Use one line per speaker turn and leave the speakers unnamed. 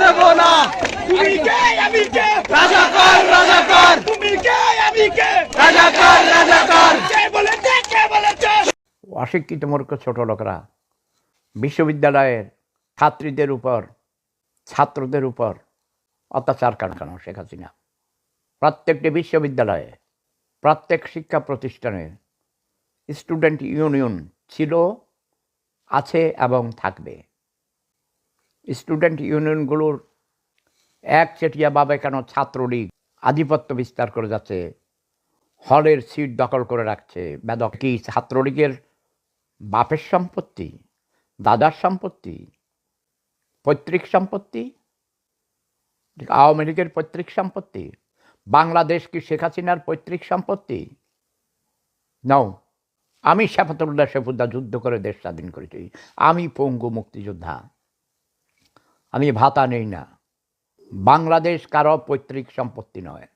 দেব না। তুমি কে আমি কে? তুমি কে আমি কে? কে কে
অশিক্ষিত মূর্খ ছোট লোকরা বিশ্ববিদ্যালয়ের ছাত্রীদের উপর ছাত্রদের উপর অত্যাচার কারখানা শেখ হাসিনা? প্রত্যেকটি বিশ্ববিদ্যালয়ে প্রত্যেক শিক্ষা প্রতিষ্ঠানে স্টুডেন্ট ইউনিয়ন ছিল আছে এবং থাকবে। স্টুডেন্ট ইউনিয়নগুলোর একচেটিয়াভাবে কেন ছাত্রলীগ আধিপত্য বিস্তার করে যাচ্ছে? হলের সিট দখল করে রাখছে। বেদক কি ছাত্রলীগের বাপের সম্পত্তি? দাদার সম্পত্তি? পৈতৃক সম্পত্তি? আওয়ামী লীগের পৈতৃক সম্পত্তি? বাংলাদেশ কি শেখ হাসিনার পৈতৃক সম্পত্তি? নাও আমি শেফাতুল্লাহ শেফুদ্দা যুদ্ধ করে দেশ স্বাধীন করেছি। আমি পঙ্গু মুক্তিযোদ্ধা। আমি ভাতা নেই না। বাংলাদেশ কারও পৈতৃক সম্পত্তি নয়।